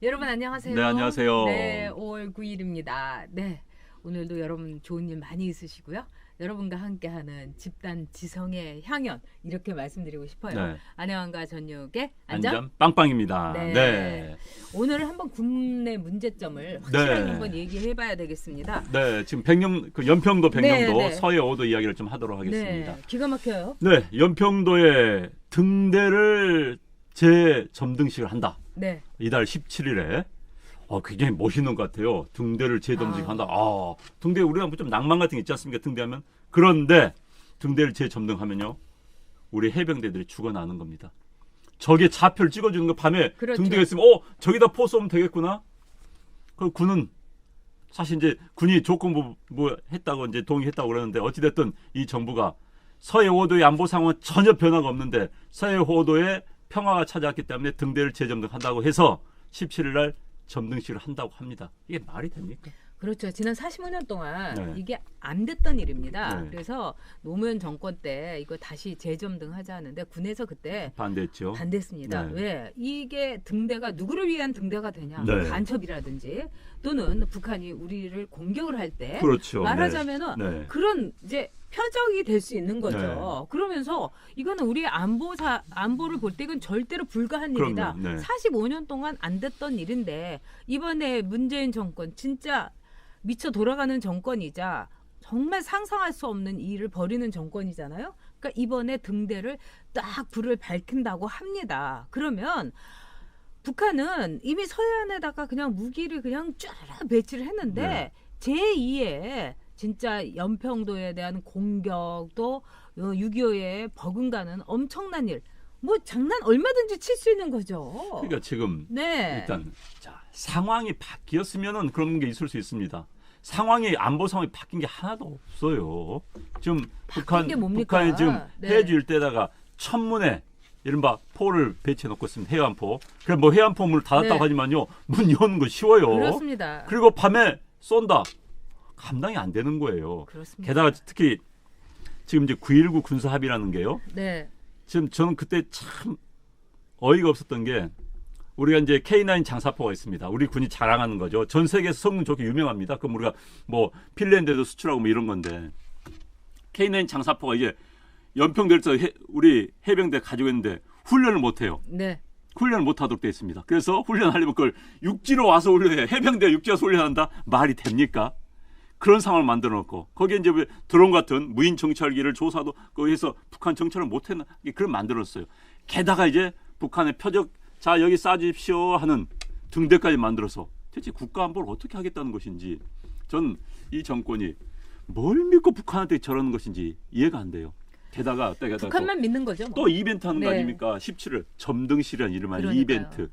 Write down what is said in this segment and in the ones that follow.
여러분 안녕하세요. 네, 안녕하세요. 네, 5월 9일입니다. 네. 오늘도 여러분 좋은 일 많이 있으시고요. 여러분과 함께하는 집단 지성의 향연 이렇게 말씀드리고 싶어요. 네. 안녕한가 전육의 안전. 안전 빵빵입니다. 네. 네. 오늘 한번 국내 문제점을 확실하게 네. 한번 얘기해봐야 되겠습니다. 네, 지금 백령 그 연평도 백령도 네, 네. 서해 오도 이야기를 좀 하도록 하겠습니다. 네, 기가 막혀요. 네, 연평도에 등대를 재점등식을 한다. 네, 이달 17일에 어, 굉장히 멋있는 것 같아요. 등대를 재점등한다. 아, 등대 우리가 뭐 좀 낭만 같은 게 있지 않습니까? 등대하면 그런데 등대를 재점등하면요, 우리 해병대들이 죽어나는 겁니다. 적의 좌표를 찍어주는 거 밤에 그렇죠. 등대가 있으면 어 저기다 포 쏘면 되겠구나. 그 군은 사실 이제 군이 조건부 뭐 했다고 이제 동의했다고 그러는데 어찌 됐든 이 정부가 서해 5도의 안보 상황은 전혀 변화가 없는데 서해 5도에 평화가 찾아왔기 때문에 등대를 재점등한다고 해서 17일 날 점등식을 한다고 합니다. 이게 말이 됩니까? 그렇죠. 지난 45년 동안 네. 이게 안 됐던 일입니다. 네. 그래서 노무현 정권 때 이거 다시 재점등 하자 하는데 군에서 그때 반대했죠. 반대했습니다. 네. 왜 이게 등대가 누구를 위한 등대가 되냐? 네. 간첩이라든지 또는 북한이 우리를 공격을 할때 그렇죠. 말하자면은 네. 그런 이제 표적이 될 수 있는 거죠. 네. 그러면서 이거는 우리 안보사 안보를 볼때 이건 절대로 불가한 그럼요. 일이다. 네. 45년 동안 안 됐던 일인데 이번에 문재인 정권 진짜 미쳐 돌아가는 정권이자 정말 상상할 수 없는 일을 벌이는 정권이잖아요. 그러니까 이번에 등대를 딱 불을 밝힌다고 합니다. 그러면 북한은 이미 서해안에다가 그냥 무기를 그냥 쫙 배치를 했는데 네. 제2의 진짜 연평도에 대한 공격도 6.25에 버금가는 엄청난 일. 뭐 장난 얼마든지 칠 수 있는 거죠. 그러니까 지금 네. 일단 자 상황이 바뀌었으면은 그런 게 있을 수 있습니다. 상황이 안보 상황이 바뀐 게 하나도 없어요. 지금 북한? 북한이 지금 네. 해주 일대다가 천문에 이른바 포를 배치해 놓고 있습니다. 해안포. 그래 뭐 해안포 문을 닫았다고 네. 하지만요. 문 여는 거 쉬워요. 그렇습니다. 그리고 밤에 쏜다. 감당이 안 되는 거예요. 그렇습니다. 게다가 특히 지금 이제 9.19 군사 합의라는 게요. 네. 지금 저는 그때 참 어이가 없었던 게 우리가 이제 K9 장사포가 있습니다. 우리 군이 자랑하는 거죠. 전 세계에서 성능 좋게 유명합니다. 그럼 우리가 뭐 핀란드에도 수출하고 뭐 이런 건데 K9 장사포가 이제 연평도에서 해- 우리 해병대 가지고 있는데 훈련을 못 해요. 네. 훈련을 못 하도록 돼 있습니다. 그래서 훈련하려면 그걸 육지로 와서 훈련해. 해병대 육지 와서 훈련한다? 말이 됩니까? 그런 상황을 만들어 놓고 거기에 이제 왜 드론 같은 무인 정찰기를 조사도 거기에서 북한 정찰을 못 했나 그걸 만들어 놨어요. 게다가 이제 북한의 표적 자 여기 쏴주십시오 하는 등대까지 만들어서 대체 국가 안보를 어떻게 하겠다는 것인지 전 이 정권이 뭘 믿고 북한한테 저러는 것인지 이해가 안 돼요. 게다가 게다가 또- 북한만 믿는 거죠. 뭐. 또 이벤트 하는 거 네. 아닙니까? 17일 점등실이라는 그러니까요. 이벤트.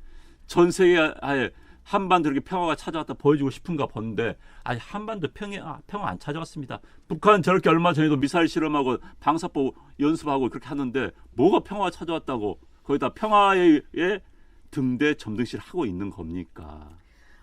전 세계에 한반도 이렇게 평화가 찾아왔다 보여주고 싶은가 본데 아니 한반도 평화 아, 평화 안 찾아왔습니다. 북한 저렇게 얼마 전에도 미사일 실험하고 방사포 연습하고 그렇게 하는데 뭐가 평화가 찾아왔다고 거기다 평화의 등대 점등실 하고 있는 겁니까?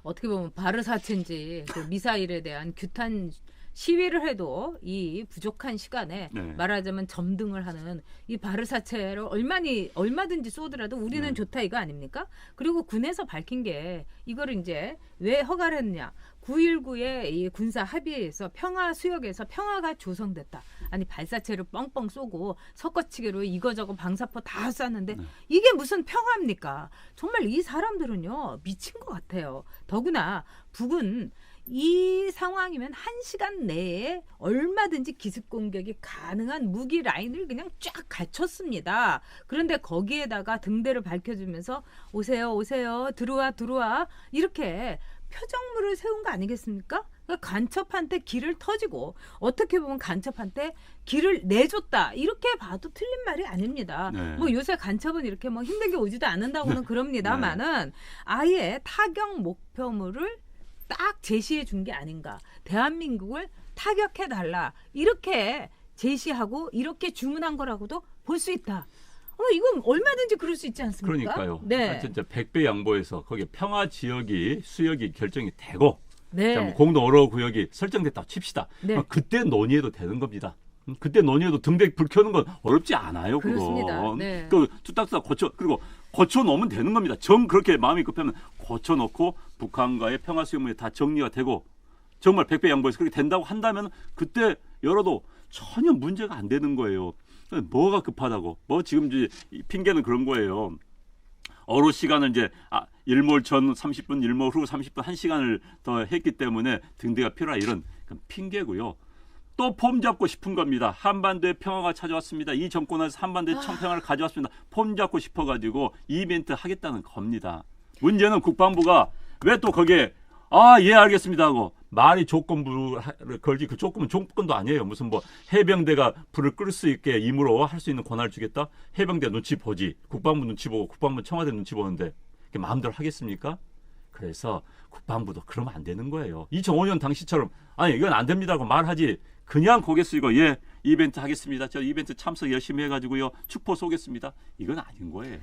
어떻게 보면 바르사체인지 그 미사일에 대한 규탄 시위를 해도 이 부족한 시간에 네. 말하자면 점등을 하는 이 바르사체를 얼마니 얼마든지 쏘더라도 우리는 네. 좋다 이거 아닙니까? 그리고 군에서 밝힌 게 이거를 이제 왜 허가를 했냐? 9.19의 이 군사 합의에서 평화 수역에서 평화가 조성됐다. 아니 발사체를 뻥뻥 쏘고 섞어치기로 이거저거 방사포 다 쐈는데 네. 이게 무슨 평화입니까? 정말 이 사람들은요 미친 것 같아요. 더구나 북은 이 상황이면 한 시간 내에 얼마든지 기습 공격이 가능한 무기 라인을 그냥 쫙 갖췄습니다. 그런데 거기에다가 등대를 밝혀주면서 오세요, 오세요, 들어와, 들어와 이렇게 표정물을 세운 거 아니겠습니까? 그러니까 간첩한테 길을 터지고 어떻게 보면 간첩한테 길을 내줬다 이렇게 봐도 틀린 말이 아닙니다. 네. 뭐 요새 간첩은 이렇게 뭐 힘들게 오지도 않는다고는 그럽니다만은 아예 타격 목표물을 딱 제시해 준 게 아닌가. 대한민국을 타격해 달라 이렇게 제시하고 이렇게 주문한 거라고도 볼 수 있다. 어 이건 얼마든지 그럴 수 있지 않습니까? 그러니까요. 네. 이제 백배 양보해서 거기에 평화 지역이 수역이 결정이 되고 네. 자, 뭐 공동 어로 구역이 설정됐다고 칩시다. 네. 어, 그때 논의해도 되는 겁니다. 음, 그때 논의해도 등대 불 켜는 건 어렵지 않아요. 그거. 그렇습니다. 네. 그 뚝딱뚝딱 고쳐 그리고 고쳐 놓으면 되는 겁니다. 정 그렇게 마음이 급하면 고쳐놓고 북한과의 평화 수용문이 다 정리가 되고 정말 백배 양보해서 그렇게 된다고 한다면 그때 열어도 전혀 문제가 안 되는 거예요. 뭐가 급하다고? 뭐 지금 이제 이 핑계는 그런 거예요. 어로 시간을 이제 아, 일몰 전 30분, 일몰 후 30분 한 시간을 더 했기 때문에 등대가 필요하 이런 핑계고요. 또 폼 잡고 싶은 겁니다. 한반도에 평화가 찾아왔습니다. 이 정권에서 한반도에 청평화를 가져왔습니다. 폼 잡고 싶어가지고 이벤트 하겠다는 겁니다. 문제는 국방부가 왜 또 거기에 아 예 알겠습니다 하고 말이 조건부를 걸기 그 조건은 조건도 아니에요. 무슨 뭐 해병대가 불을 끌 수 있게 임으로 할 수 있는 권한을 주겠다. 해병대 눈치 보지. 국방부 눈치 보고 국방부 청와대 눈치 보는데 마음대로 하겠습니까? 그래서 국방부도 그러면 안 되는 거예요. 2005년 당시처럼 아니 이건 안 됩니다고 말하지. 그냥 고개 숙이고 예 이벤트 하겠습니다. 저 이벤트 참석 열심히 해가지고요 축포 쏘겠습니다. 이건 아닌 거예요.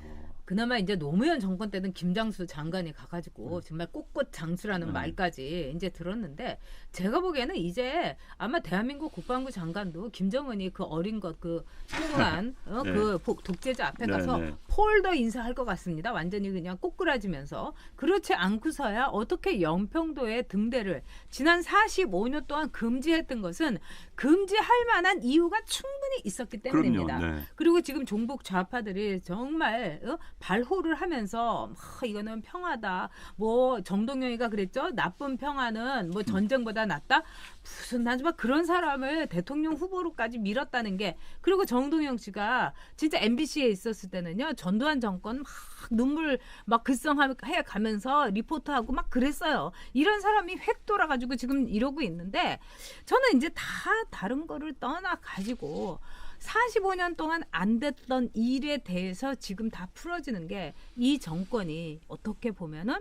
그나마 이제 노무현 정권 때는 김장수 장관이 가가지고 정말 꽃꽃 장수라는 음. 말까지 이제 들었는데 제가 보기에는 이제 아마 대한민국 국방부 장관도 김정은이 그 어린 것그 뚱뚱한 어, 네. 그 복- 독재자 앞에 네, 가서 네. 폴더 인사할 것 같습니다. 완전히 그냥 꼬꾸라지면서 그렇지 않고서야 어떻게 영평도의 등대를 지난 45년 동안 금지했던 것은 금지할 만한 이유가 충분히 있었기 그럼요. 때문입니다. 네. 그리고 지금 종북 좌파들이 정말 어? 발호를 하면서 막 이거는 평화다. 뭐 정동영이가 그랬죠. 나쁜 평화는 뭐 전쟁보다 낫다. 무슨 나지막 그런 사람을 대통령 후보로까지 밀었다는 게 그리고 정동영 씨가 진짜 MBC에 있었을 때는요. 전 두환 정권 막 눈물 막 글썽해 가면서 리포트하고 막 그랬어요. 이런 사람이 획 돌아가지고 지금 이러고 있는데 저는 이제 다 다른 거를 떠나 가지고 45년 동안 안 됐던 일에 대해서 지금 다 풀어지는 게 이 정권이 어떻게 보면은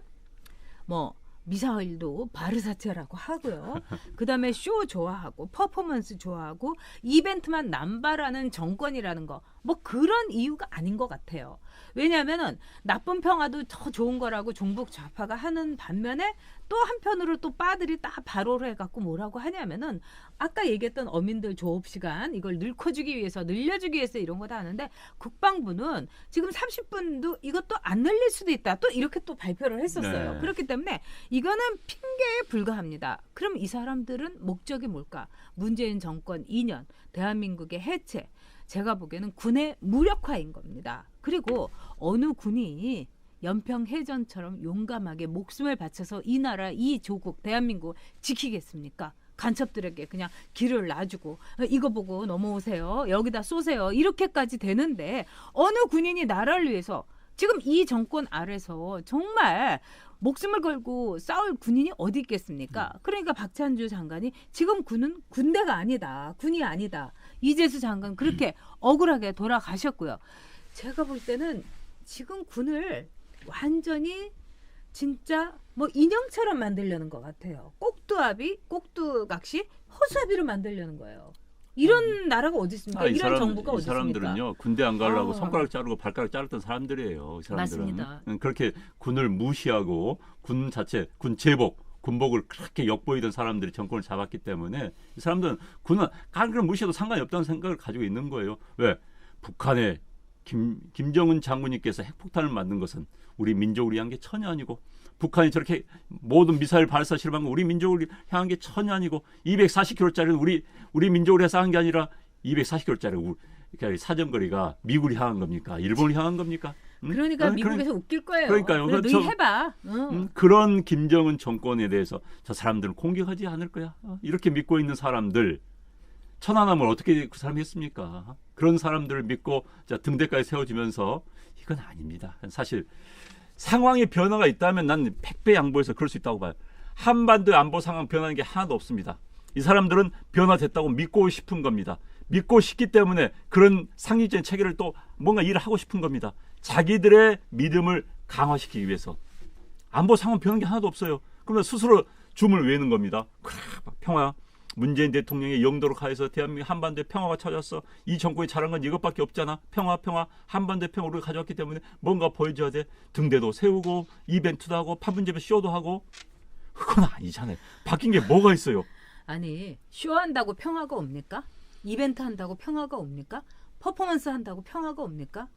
뭐 미사일도 바르사체라고 하고요. 그 다음에 쇼 좋아하고 퍼포먼스 좋아하고 이벤트만 남발하는 정권이라는 거. 뭐 그런 이유가 아닌 것 같아요. 왜냐하면은 나쁜 평화도 더 좋은 거라고 종북 좌파가 하는 반면에 또 한편으로 또 빠들이 딱 바로를 해갖고 뭐라고 하냐면은 아까 얘기했던 어민들 조업 시간 이걸 늘커주기 위해서 늘려주기 위해서 이런 거 다 하는데 국방부는 지금 30분도 이것도 안 늘릴 수도 있다 또 이렇게 또 발표를 했었어요. 네. 그렇기 때문에 이거는 핑계에 불과합니다. 그럼 이 사람들은 목적이 뭘까? 문재인 정권 2년 대한민국의 해체 제가 보기에는 군의 무력화인 겁니다. 그리고 어느 군이 연평 해전처럼 용감하게 목숨을 바쳐서 이 나라 이 조국 대한민국 지키겠습니까? 간첩들에게 그냥 길을 놔주고 어, 이거 보고 넘어오세요 여기다 쏘세요 이렇게까지 되는데 어느 군인이 나라를 위해서 지금 이 정권 아래서 정말 목숨을 걸고 싸울 군인이 어디 있겠습니까? 그러니까 박찬주 장관이 지금 군은 군대가 아니다. 군이 아니다. 이재수 장관 그렇게 억울하게 돌아가셨고요. 제가 볼 때는 지금 군을 완전히 진짜 뭐 인형처럼 만들려는 것 같아요. 꼭두아비, 꼭두각시, 허수아비로 만들려는 거예요. 이런 나라가 어디 있습니까? 아, 이 이런 사람, 정부가 이 어디 있습니까? 사람들은요 군대 안 가려고 아. 손가락 자르고 발가락 자르던 사람들이에요. 이 사람들은 맞습니다. 음, 그렇게 군을 무시하고 군 자체 군 제복 군복을 그렇게 엿보이던 사람들이 정권을 잡았기 때문에 이 사람들은 군은 가그를 무시해도 상관이 없다는 생각을 가지고 있는 거예요. 왜 북한의 김, 김정은 장군님께서 핵폭탄을 만든 것은 우리 민족을 위한 게 전혀 아니고 북한이 저렇게 모든 미사일 발사 실험한 거 우리 민족을 향한 게 전혀 아니고 240km짜리는 우리 우리 민족을 해서 한 게 아니라 240km짜리 그러니까 사정거리가 미국을 향한 겁니까? 일본을 향한 겁니까? 음? 그러니까 어, 미국에서 웃길 거예요. 그러니까요. 그래, 그 너희 저- 해봐. 응. 음, 그런 김정은 정권에 대해서 저 사람들은 공격하지 않을 거야. 어, 이렇게 믿고 있는 사람들 천안함을 어떻게 그 사람이 했습니까? 그런 사람들을 믿고 자, 등대까지 세워지면서 이건 아닙니다. 사실 상황의 변화가 있다면 난 100배 양보해서 그럴 수 있다고 봐요. 한반도의 안보 상황 변하는 게 하나도 없습니다. 이 사람들은 변화됐다고 믿고 싶은 겁니다. 믿고 싶기 때문에 그런 상식적인 체계를 또 뭔가 일을 하고 싶은 겁니다. 자기들의 믿음을 강화시키기 위해서. 안보 상황 변한 게 하나도 없어요. 그러면 스스로 줌을 외는 겁니다. 평화. 문재인 대통령의 영도로 가해서 대한민국 한반도에 평화가 찾았어. 이 정권이 잘한 건 이것밖에 없잖아. 평화, 평화. 한반도에 평화를 가져왔기 때문에 뭔가 보여줘야 돼. 등대도 세우고 이벤트도 하고 파분집에 쇼도 하고. 그건 아니잖아요. 바뀐 게 뭐가 있어요? 아니 쇼한다고 평화가 옵니까? 이벤트 한다고 평화가 옵니까? 퍼포먼스 한다고 평화가 옵니까?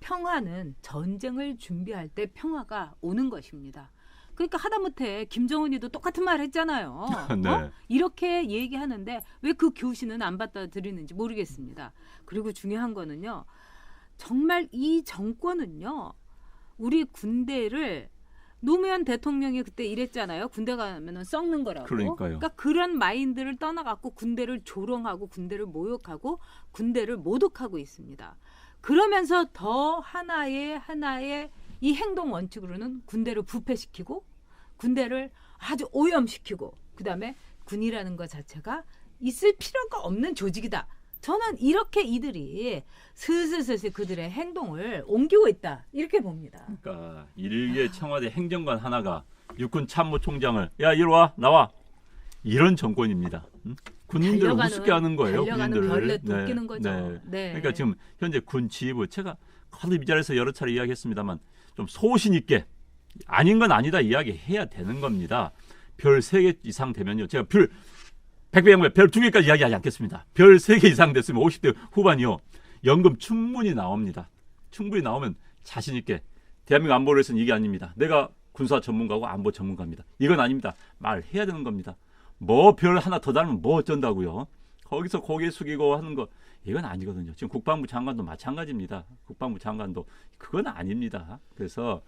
평화는 전쟁을 준비할 때 평화가 오는 것입니다. 그러니까 하다못해 김정은이도 똑같은 말 했잖아요. 네. 어? 이렇게 얘기하는데 왜 그 교시는 안 받아들이는지 모르겠습니다. 그리고 중요한 거는요. 정말 이 정권은요. 우리 군대를 노무현 대통령이 그때 이랬잖아요. 군대 가면은 썩는 거라고. 그러니까요. 그러니까 그런 마인드를 떠나갖고 군대를 조롱하고 군대를 모욕하고 군대를 모독하고 있습니다. 그러면서 더 하나의 하나의 이 행동 원칙으로는 군대를 부패시키고 군대를 아주 오염시키고 그다음에 군이라는 것 자체가 있을 필요가 없는 조직이다. 저는 이렇게 이들이 슬슬슬슬 그들의 행동을 옮기고 있다 이렇게 봅니다. 그러니까 일개 청와대 행정관 하나가 육군 참모총장을 야 이리 와 나와 이런 정권입니다. 응? 군인들을 달려가는- 우습게 하는 거예요. 군인들을. 별내 도끼는 거죠. 네. 그러니까 지금 현재 군 지휘부 제가 거듭 이 자리에서 여러 차례 이야기했습니다만 좀 소신 있게 아닌 건 아니다 이야기해야 되는 겁니다. 별 세 개 이상 되면요. 제가 별 백배양배 별 두 개까지 이야기하지 않겠습니다. 별 세 개 이상 됐으면 50대 후반이요. 연금 충분히 나옵니다. 충분히 나오면 자신 있게 대한민국 안보를 위해서는 이게 아닙니다. 내가 군사 전문가고 안보 전문가입니다. 이건 아닙니다. 말해야 되는 겁니다. 뭐 별 하나 더 달면 뭐 어쩐다고요. 거기서 고개 숙이고 하는 거 이건 아니거든요. 지금 국방부 장관도 마찬가지입니다. 국방부 장관도 그건 아닙니다. 그래서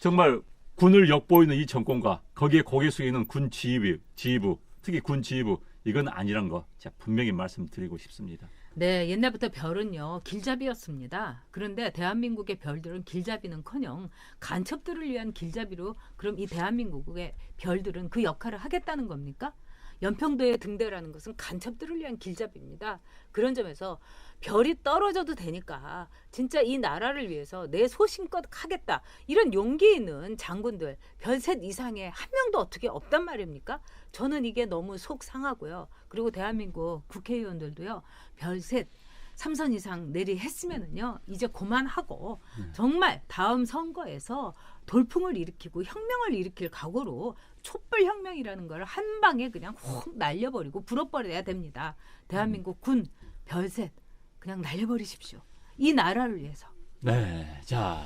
정말 군을 엿보이는 이 정권과 거기에 고개 숙이는 군 지휘부, 지휘부 특히 군 지휘부 이건 아니란 거 제가 분명히 말씀드리고 싶습니다. 네, 옛날부터 별은요 길잡이였습니다. 그런데 대한민국의 별들은 길잡이는커녕 간첩들을 위한 길잡이로 그럼 이 대한민국의 별들은 그 역할을 하겠다는 겁니까? 연평도의 등대라는 것은 간첩들을 위한 길잡이입니다. 그런 점에서 별이 떨어져도 되니까 진짜 이 나라를 위해서 내 소신껏 하겠다 이런 용기 있는 장군들 별 셋 이상의 한 명도 어떻게 없단 말입니까? 저는 이게 너무 속 상하고요. 그리고 대한민국 국회의원들도요 별 셋 삼선 이상 내리 했으면은요 이제 그만하고 정말 다음 선거에서 돌풍을 일으키고 혁명을 일으킬 각오로 촛불 혁명이라는 걸 한 방에 그냥 훅 날려버리고 불어버려야 됩니다. 대한민국 군 별셋 그냥 날려버리십시오. 이 나라를 위해서. 네, 자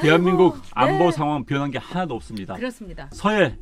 대한민국 아이고, 안보 네. 상황 변한 게 하나도 없습니다. 그렇습니다. 서해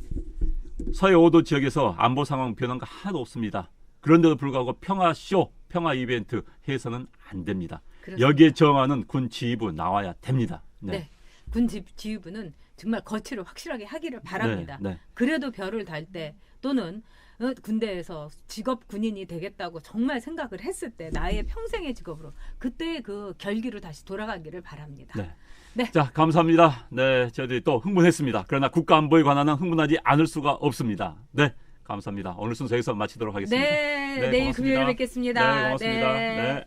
서해 5도 지역에서 안보 상황 변한 거 하나도 없습니다. 그런데도 불구하고 평화 쇼, 평화 이벤트 해서는 안 됩니다. 그렇습니다. 여기에 정하는 군 지휘부 나와야 됩니다. 네. 군 지- 지휘부는 정말 거취를 확실하게 하기를 바랍니다. 네, 네. 그래도 별을 달 때 또는 어, 군대에서 직업 군인이 되겠다고 정말 생각을 했을 때 나의 평생의 직업으로 그때 그 결기로 다시 돌아가기를 바랍니다. 네. 네. 자, 감사합니다. 네, 저희들이 또 흥분했습니다. 그러나 국가 안보에 관한은 흥분하지 않을 수가 없습니다. 네, 감사합니다. 오늘 순서 여기서 마치도록 하겠습니다. 네, 네, 내일 고맙습니다. 금요일에 뵙겠습니다. 네, 고맙습니다. 네. 네.